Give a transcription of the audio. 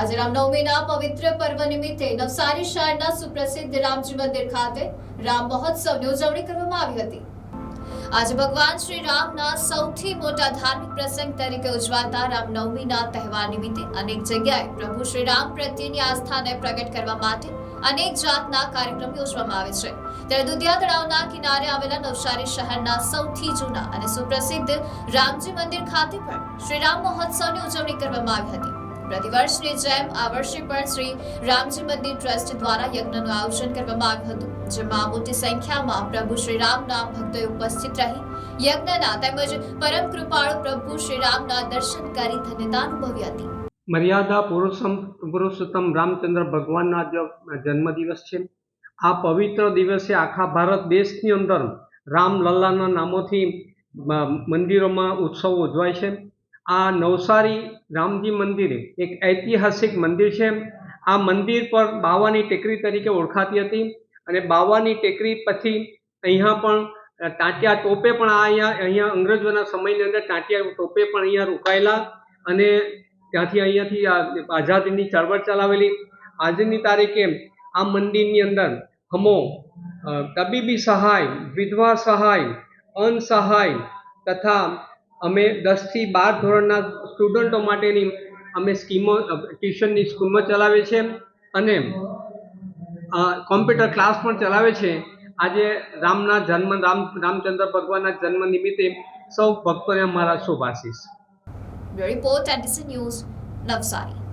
આજે રામનવમીના પવિત્ર પર્વ નિમિત્તે નવસારી શહેરના સુપ્રસિદ્ધ રામજી મંદિર ખાતે રામ મહોત્સવની ઉજવણી કરવામાં આવી હતી. આજે ભગવાન શ્રી રામના સૌથી મોટા ધાર્મિક પ્રસંગ તરીકે ઉજવાતા રામનવમીના તહેવાર નિમિત્તે અનેક જગ્યાએ પ્રભુ શ્રી રામ પ્રત્યેની આસ્થાને પ્રગટ કરવા માટે અનેક જાતના કાર્યક્રમ યોજવામાં આવે છે. ત્યારે દુધિયા તળાવના કિનારે આવેલા નવસારી શહેરના સૌથી જૂના અને સુપ્રસિદ્ધ રામજી મંદિર ખાતે પણ શ્રી રામ મહોત્સવની ઉજવણી કરવામાં આવી હતી. પ્રતિવર્ષની જેમ આ વર્ષે પણ શ્રી રામજી મંદિર ટ્રસ્ટ દ્વારા યજ્ઞનું આયોજન કરવામાં આવ્યું હતું, જેમાં મોટી સંખ્યામાં પ્રભુ શ્રી રામના ભક્તોએ ઉપસ્થિત રહી, યજ્ઞના તેમજ પરમ કૃપાળુ પ્રભુ શ્રી રામના દર્શન કરી ધન્યતા અનુભવી હતી. મર્યાદા પુરુષમ, પુરુષોત્તમ રામચંદ્ર ભગવાનના જન્મદિવસ છે. આ પવિત્ર દિવસે આખા ભારત દેશની અંદર રામલલ્લાના નામોથી મંદિરોમાં ઉત્સવ ઉજવાય છે. આ નવસારી રામજી મંદિર એક ઐતિહાસિક મંદિર છે. આ મંદિર પર બાવાની ટેકરી તરીકે ઓળખાતી હતી અને બાવાની ટેકરી પછી અહીંયા પણ ટાંટિયા ટોપે પણ અહીંયા અહીંયા અંગ્રેજોના સમયની અંદર ટાંટિયા ટોપે પણ અહીંયા રોકાયેલા અને ત્યાંથી અહીંયાથી આઝાદીની ચળવળ ચલાવેલી. આજની તારીખે આ મંદિરની અંદર હમો તબીબી સહાય, વિધવા સહાય, અન્ન સહાય તથા અમે દસથી બાર ધોરણના સ્ટુડન્ટો માટેની અમે સ્કીમો ટ્યુશનની સ્કૂલમાં ચલાવે છે અને કોમ્પ્યુટર ક્લાસ પણ ચલાવે છે આજે રામના જન્મ, રામ, રામચંદ્ર ભગવાનના જન્મ નિમિત્તે સૌ ભક્તોને અમારા શુભાશીષ. Report Edison news Navsari